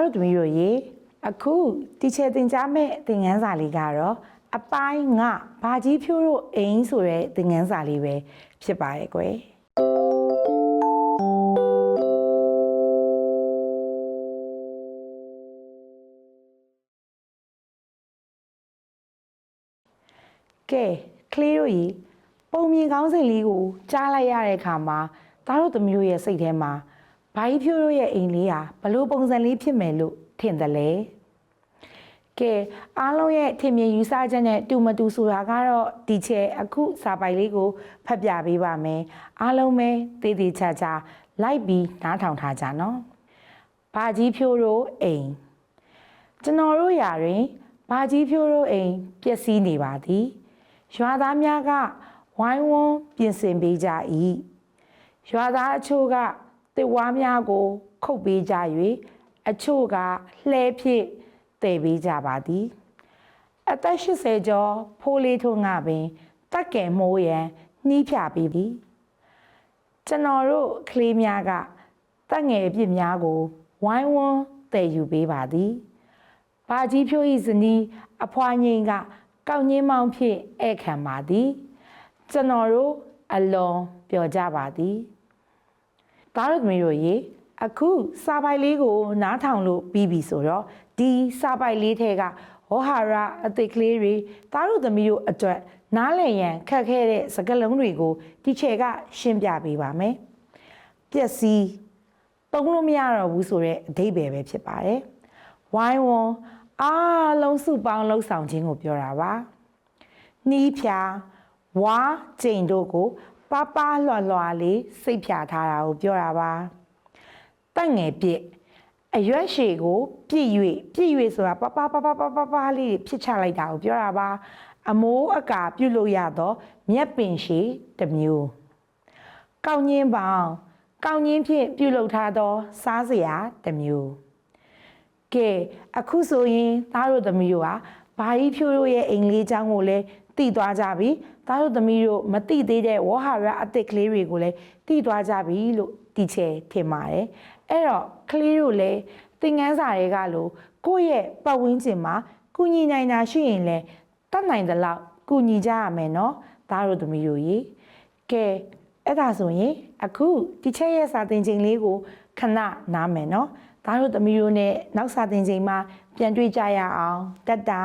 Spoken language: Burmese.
တို့သမီးတို့ရေအခုတီချယ်သင်ကြားမဲ့သင်ခန်းစာလေးကတော့အပိုင်းငဘာကြီးဖြိုးတို့အိမ်ဆိုတဲ့သင်ခန်းစာလေးပဲဖြစ်ပါရဲ့ကွယ်ကဲကလေးတို့ရေပုံမြင်ကောင်းစဉ်လေးကိုကြားလိုက်ရတဲ့အခါမှာသားတို့သမီးတို့ရဲ့စိတ်ထဲမှာ ဘာကြီးဖြိုးတို့ရဲ့အိမ်လေးဟာဘလို့ပုံစံလေးဖြစ်မယ်လို့ထင်တယ်လေကဲအားလုံးရဲ့ထင်မြင်ယူဆချက်နဲ့တူမတူဆိုတာကတော့ဒီချေအခုစာပိုင်လေးကိုဖတ်ပြပေးပါမယ်အားလုံးပဲတေးသေးချာချာလိုက်ပြီးနားထောင်ထားကြနော်ဘာကြီးဖြိုးတို့အိမ်ကျွန်တော်တို့ယာတွင်ဘာကြီးဖြိုးတို့အိမ်ပျက်စီးနေပါသည်ရွာသားများကဝိုင်းဝန်းပြင်ဆင်ပေးကြ၏ရွာသားအချို့က တစ်ဝါးများကို ခုတ်ပေးကြ၍အချို့ကလှဲဖြင့်တည်ပေးကြပါသည် အသက်80ကျော်ဖိုးလေးထုံးကပင်တက်ကယ်မိုးရန်နှီးဖြပေးပြီကျွန်တော်တို့ကလေးများကတက်ငယ်အပြစ်များကို ဝိုင်းဝန်းတည်ယူပေးပါသည်ဘာကြီးဖြိုးဤဇနီးအဖွားငိမ့်ကကောက်ငင်းမောင်းဖြင့်ဧည့်ခံပါသည် ကျွန်တော်တို့အလွန်ပျော်ကြပါသည် သားတို့သမီးတို့ရေအခုစာပိုက်လေးကိုနားထောင်လို့ပြီးပြီဆိုတော့ဒီစာပိုက်လေးထဲကဟောဟာရအသိကလေးတွေသားတို့သမီးတို့အတွက်နားလည်ရန်ခက်ခဲတဲ့စကားလုံးတွေကိုဒီချေကရှင်းပြပေးပါမယ်ပျက်စီးသုံးလို့မရတော့ဘူးဆိုတဲ့အဓိပ္ပာယ်ပဲဖြစ်ပါတယ်။ဝိုင်းဝန်းအားလုံးစုပေါင်းလှုပ်ဆောင်ခြင်းကိုပြောတာပါ။နှီးဖြာဝါကျိန်တို့ကို ပပလွှတ်လွှတ်လေးစိတ်ဖြာထားတာကိုပြောတာပါ။တက်ငယ်ပြစ်အရွက်ရှည်ကိုပြည့်၍ပြည့်၍ဆိုတာပပပပပပပလေးဖြစ်ချလိုက်တာကိုပြောတာပါ။အမိုးအကာပြုတ်လို့ရတော့မြက်ပင်ရှည်တစ်မျိုးကောင်းညင်းပေါင်းကောင်းညင်းဖြင့်ပြုလုပ်ထားသောစားစရာတစ်မျိုးကဲအခုဆိုရင်သားတို့သမီးတို့ဟာ ဘာကြီးဖြိုးတို့ရဲ့အိမ်လေးချောင်းကိုလည်းတည်သွားကြပြီသားတို့သမီးတို့မတိသေးတဲ့ဝေါ်ဟာရအသစ်ကလေးတွေကိုလည်းတည်သွားကြပြီလို့တီချယ်ထင်ပါတယ်အဲ့တော့ကလေးတို့လည်းသင်ငန်းစာတွေကလို့ကိုယ့်ရဲ့ပတ်ဝန်းကျင်မှာကုညီနိုင်တာရှိရင်လည်းတတ်နိုင်သလောက်ကုညီကြရမယ်နော်သားတို့သမီးတို့ရေကဲအဲ့ဒါဆိုရင်အခုဒီချက်ရဲ့စာသင်ချိန်လေးကိုခဏနားမယ်နော်။ သားတို့သမီးတို့နဲ့နောက်စာသင်ချိန်မှာပြန်တွေ့ကြရအောင်တက်တာ